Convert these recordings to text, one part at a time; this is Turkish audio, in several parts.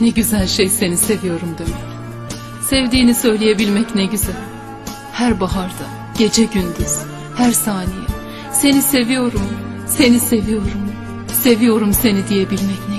Ne güzel şey seni seviyorum demek. Sevdiğini söyleyebilmek ne güzel. Her baharda, gece gündüz, her saniye. Seni seviyorum, seni seviyorum, seviyorum seni diyebilmek ne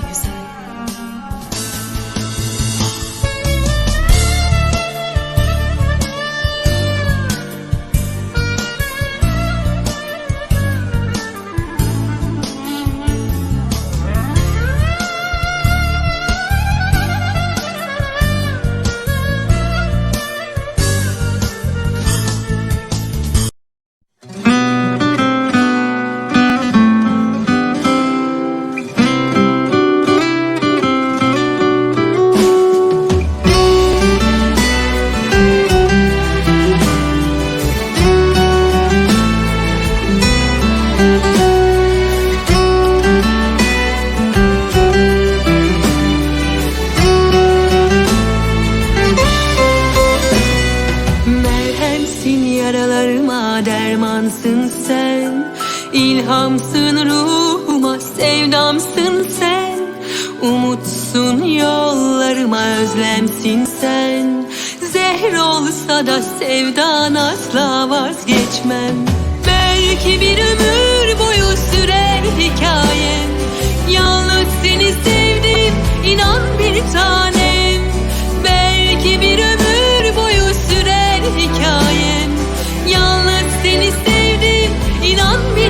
dermansın sen İlhamsın ruhuma sevdamsın sen. Umutsun yollarıma özlemsin sen. Zehr olsa da sevdan asla vazgeçmem. Belki bir ömür boyu sürer hikayem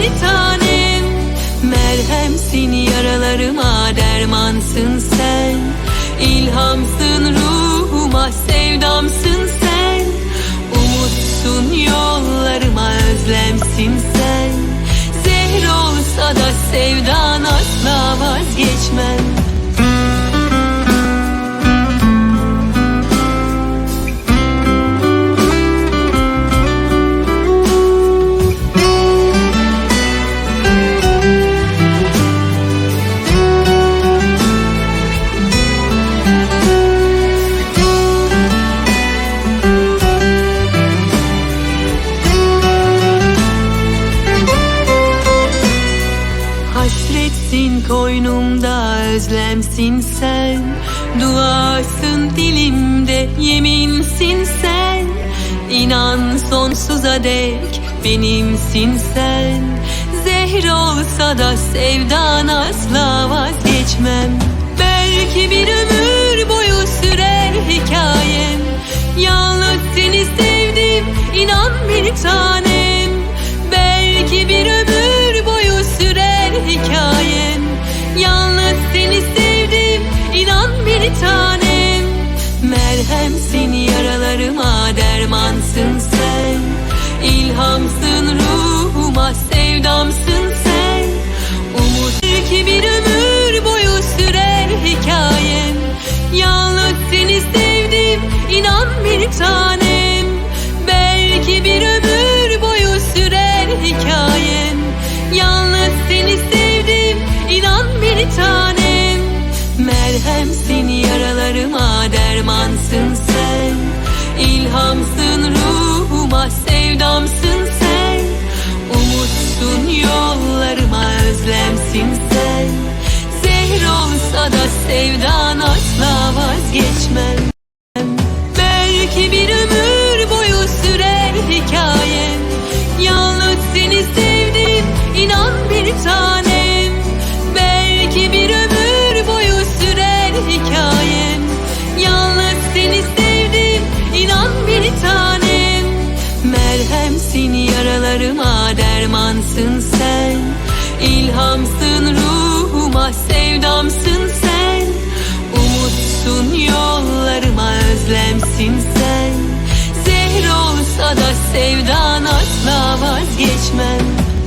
bir tanem Merhemsin yaralarıma dermansın sen. İlhamsın ruhuma Hasretsin koynumda özlemsin sen. Duasın dilimde yeminsin sen. İnan sonsuza dek benimsin sen. Zehr olsa da sevdan asla vazgeçmem. Belki bir ömür Merhemsin yaralarıma dermansın İlhamsın ruhuma sevdamsın sen. Umutsun yollarıma özlemsin sen. Zehr olsa da dermansın sen İlhamsın ruhuma sevdamsın sen. Umutsun yollarıma özlemsin sen. Zehr olsa da sevdan asla vazgeçmem